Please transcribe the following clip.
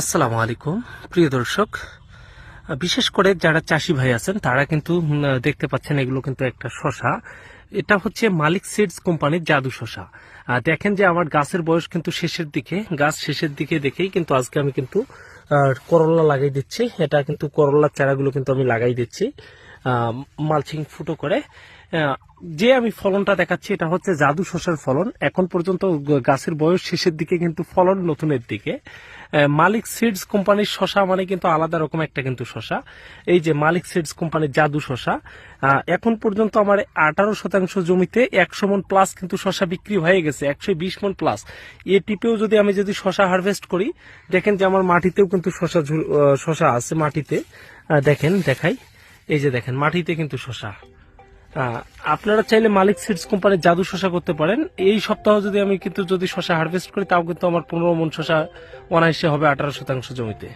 আসসালামু আলাইকুম। প্রিয় দর্শক, বিশেষ করে যারা চাষি ভাই আছেন, তারা কিন্তু দেখতে পাচ্ছেন এগুলো কিন্তু একটা শশা। এটা হচ্ছে মালিক সিডস কোম্পানির জাদু শশা। দেখেন যে আমার গাছের বয়স কিন্তু শেষের দিকে, গাছ শেষের দিকে দেখেই কিন্তু আজকে আমি কিন্তু করলা লাগাই দিচ্ছি। এটা কিন্তু করলার চারাগুলো কিন্তু আমি লাগাই দিচ্ছি মালচিং ফুটো করে। যে আমি ফলনটা দেখাচ্ছি এটা হচ্ছে জাদু শশার ফলন। এখন পর্যন্ত গাছের বয়স শেষের দিকে কিন্তু ফলন নতুনের দিকে। মালিক সিডস কোম্পানির শশা মানে কিন্তু আলাদা রকম একটা কিন্তু শশা এই যে মালিক সিডস কোম্পানির জাদু শশা আহ, এখন পর্যন্ত আমার আঠারো শতাংশ জমিতে একশো মন প্লাস কিন্তু শশা বিক্রি হয়ে গেছে একশো বিশ মন প্লাস এ টিপেও যদি আমি যদি শশা হারভেস্ট করি দেখেন যে আমার মাটিতেও কিন্তু আহ, শশা আছে মাটিতে। দেখেন দেখাই। এই যে দেখেন মাটিতে কিন্তু আহ, আপনারা চাইলে মালিক সিডস কোম্পানির জাদু শশা করতে পারেন। এই সপ্তাহ যদি আমি কিন্তু যদি শশা হারভেস্ট করি, তাও কিন্তু আমার পনেরো মন শশা অনায়াসে হবে আঠারো শতাংশ জমিতে।